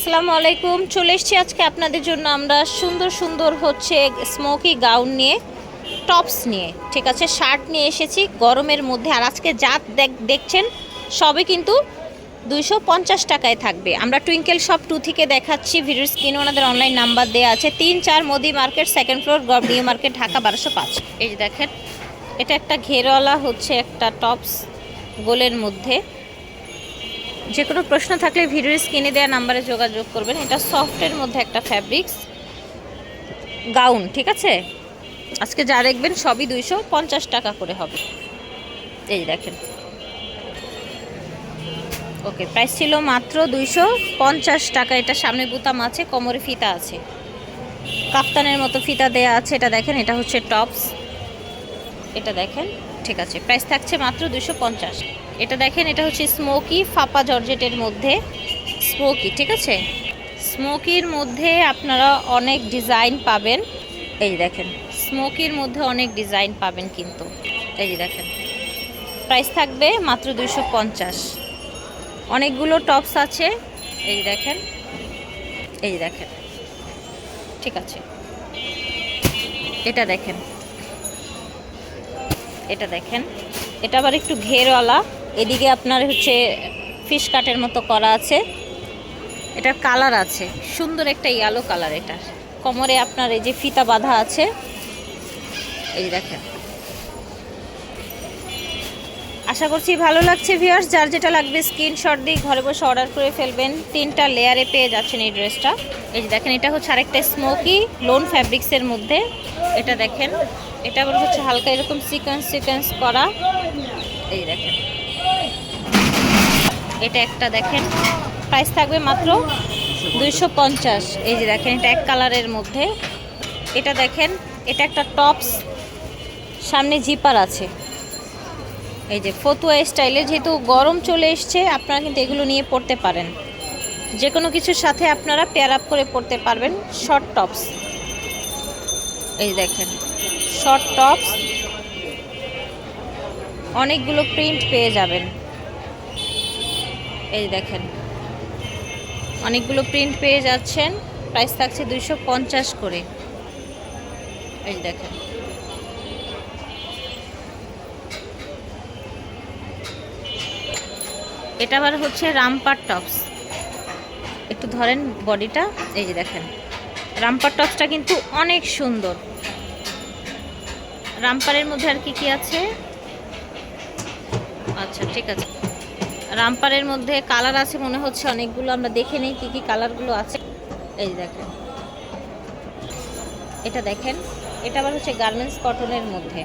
আসসালামু আলাইকুম। চলে এসেছি আজকে আপনাদের জন্য আমরা সুন্দর সুন্দর হচ্ছে স্মোকি গাউন নিয়ে টপস নিয়ে, ঠিক আছে? শার্ট নিয়ে এসেছি গরমের মধ্যে। আর আজকে যা দেখ- দেখছেন, সবই কিন্তু দুইশো পঞ্চাশ টাকায় থাকবে। আমরা টুইঙ্কেল শপ টু থেকে দেখাচ্ছি ভিডিও স্ক্রিনে ওনাদের অনলাইন নাম্বার দেওয়া আছে। তিন চার Modi market second floor gov new market, Dhaka বারোশো পাঁচ। এই দেখেন, এটা একটা ঘেরওয়ালা হচ্ছে একটা টপস গোলের মধ্যে। যে কোনো প্রশ্ন থাকলে ভিডিওর স্ক্রিনে দেওয়া নাম্বারে যোগাযোগ করবেন। এটা সফটের মধ্যে একটা ফ্যাব্রিক্স গাউন, ঠিক আছে? আজকে যা দেখবেন সবই দুইশো পঞ্চাশ টাকা করে হবে। এই দেখেন। ওকে প্রাইস ছিল মাত্র দুইশো পঞ্চাশ টাকা। এটা সামনে বুতাম আছে, কোমরে ফিতা আছে। কাফতানের মতো ফিতা দেয়া আছে। এটা দেখেন, এটা হচ্ছে টপস এটা দেখেন, ঠিক আছে। প্রাইস থাকছে মাত্র দুশো পঞ্চাশ। এটা দেখেন, এটা হচ্ছে স্মোকি ফাপা জর্জেটের মধ্যে। স্মোকি, ঠিক আছে? স্মোকির মধ্যে আপনারা অনেক ডিজাইন পাবেন। এই দেখেন, স্মোকির মধ্যে অনেক ডিজাইন পাবেন কিন্তু। এই দেখেন, প্রাইস থাকবে মাত্র দুশো পঞ্চাশ। অনেকগুলো টপস আছে। এই দেখেন এই দেখেন, ঠিক আছে। এটা দেখেন এটা দেখেন। এটা আবার একটু ঘেরওয়ালা। এদিকে আপনার হচ্ছে ফিশ কাটের মতো করা আছে। এটার কালার আছে। সুন্দর একটা ইয়েলো কালার এটা। কোমরে আপনার এই যে ফিতা বাঁধা আছে। এই দেখেন। আশা করছি ভালো লাগছে ভিউয়ার্স যার যেটা লাগবে স্ক্রিনশট দিয়ে ঘরে বসে অর্ডার করে ফেলবেন। তিনটা লেয়ারে পেয়ে যাচ্ছেন এই ড্রেসটা এই যে দেখেন, এটা হচ্ছে আরেকটা স্মোকি লোন ফ্যাব্রিক্সের মধ্যে। এটা দেখেন। এটা আবার হচ্ছে হালকা এরকম সিকোয়েন্স সিকোয়েন্স করা। এই দেখেন। এটা একটা দেখেন প্রাইস থাকবে মাত্র দুইশো পঞ্চাশ। এই যে দেখেন, এটা এক কালারের মধ্যে। এটা দেখেন, এটা একটা টপস সামনে জিপার আছে। এই যে ফতুয়া স্টাইলে যেহেতু গরম চলে এসছে, আপনারা কিন্তু এগুলো নিয়ে পড়তে পারেন। যে কোনো কিছুর সাথে আপনারা পেয়ার আপ করে পড়তে পারবেন শর্ট টপস এই দেখেন শর্ট টপস অনেকগুলো প্রিন্ট পেয়ে যাবেন। এই দেখেন। অনেকগুলো প্রিন্ট পেয়ে যাচ্ছেন। প্রাইস থাকছে দুইশো পঞ্চাশ করে। এই দেখেন। এটা আবার হচ্ছে রামপার টপস একটু ধরেন বডিটা। এই যে দেখেন। রামপার টপসটা কিন্তু অনেক সুন্দর। রামপারের মধ্যে আর কি কি আছে? আচ্ছা ঠিক আছে। রামপারের মধ্যে কালার আছে মনে হচ্ছে, অনেকগুলো। আমরা দেখে নেই কি কি কালারগুলো আছে। এই দেখেন। এটা দেখেন। এটা আবার হচ্ছে গার্মেন্টস কটনের মধ্যে।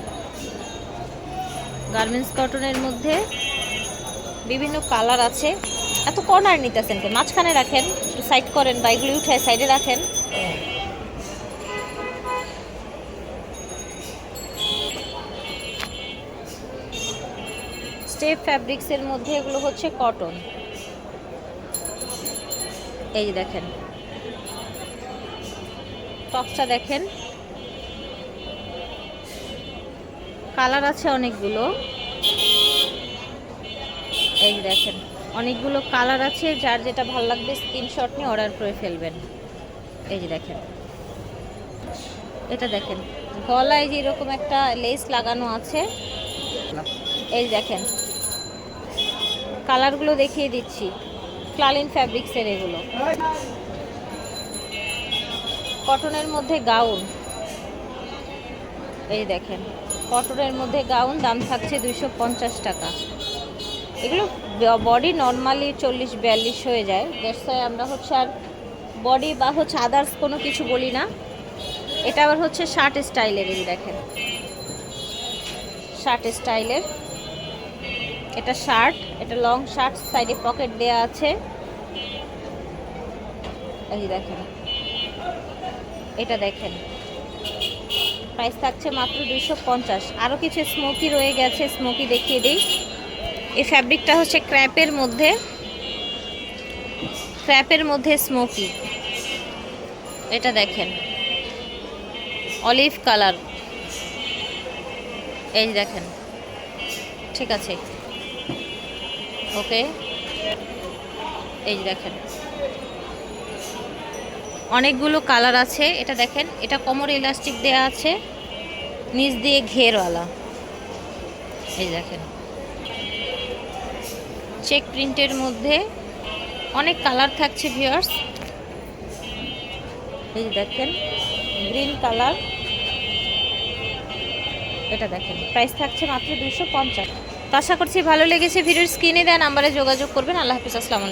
গার্মেন্টস কটনের মধ্যে বিভিন্ন কালার আছে। এত কর্নার নিতেছেন মাঝখানে রাখেন সাইড করেন বা এগুলি উঠে সাইডে রাখেন। স্টেপ ফ্যাব্রিক্সের মধ্যে এগুলো হচ্ছে কটন এই দেখেন। টপসটা দেখেন। কালার আছে অনেকগুলো। এই দেখেন, অনেকগুলো কালার আছে, যার যেটা ভালো লাগবে স্ক্রিনশট নিয়ে অর্ডার করে ফেলবেন। এই যে দেখেন। এটা দেখেন, গলায় যে এরকম একটা লেস লাগানো আছে। এই দেখেন। কালারগুলো দেখিয়ে দিচ্ছি। ক্লালিন ফ্যাব্রিক্সের এগুলো। কটনের মধ্যে গাউন। এই দেখেন, কটনের মধ্যে গাউন, দাম থাকছে পঞ্চাশ টাকা। এগুলো বডি নর্মালি চল্লিশ, বিয়াল্লিশ হয়ে যায়। দ্যাটস আমরা হচ্ছে আর বডি বা হচ্ছে আদার্স কোনো কিছু বলি না। এটা আবার হচ্ছে শার্ট স্টাইলের এই দেখেন। শার্ট স্টাইলের এটা শার্ট, এটা লং শার্ট, সাইডে পকেট দেয়া আছে। এই দেখেন, এটা দেখেন। প্রাইস থাকছে মাত্র দুইশো পঞ্চাশ। আরও কিছু স্মোকি রয়ে গেছে, স্মোকি দেখিয়ে দিই। এই ফ্যাব্রিকটা হচ্ছে ক্র্যাপের মধ্যে ক্র্যাপের মধ্যে স্মোকি। এটা দেখেন, অলিভ কালার। এই দেখেন, ঠিক আছে। ওকে। এই দেখেন। অনেকগুলো কালার আছে। এটা দেখেন, এটা কোমর ইলাস্টিক দেয়া আছে, নিচ দিয়ে ঘেরওয়ালা। এই দেখেন। চেক প্রিন্টের মধ্যে অনেক কালার থাকছে, ভিউয়ার্স। এই দেখেন, গ্রিন কালার। এটা দেখেন, প্রাইস থাকছে মাত্র দুশো পঞ্চাশ। তো আশা করছি ভালো লেগেছে ভিডিওর স্ক্রিনে দেন নাম্বারে যোগাযোগ করবেন। আল্লাহ হাফিজ আসসালামু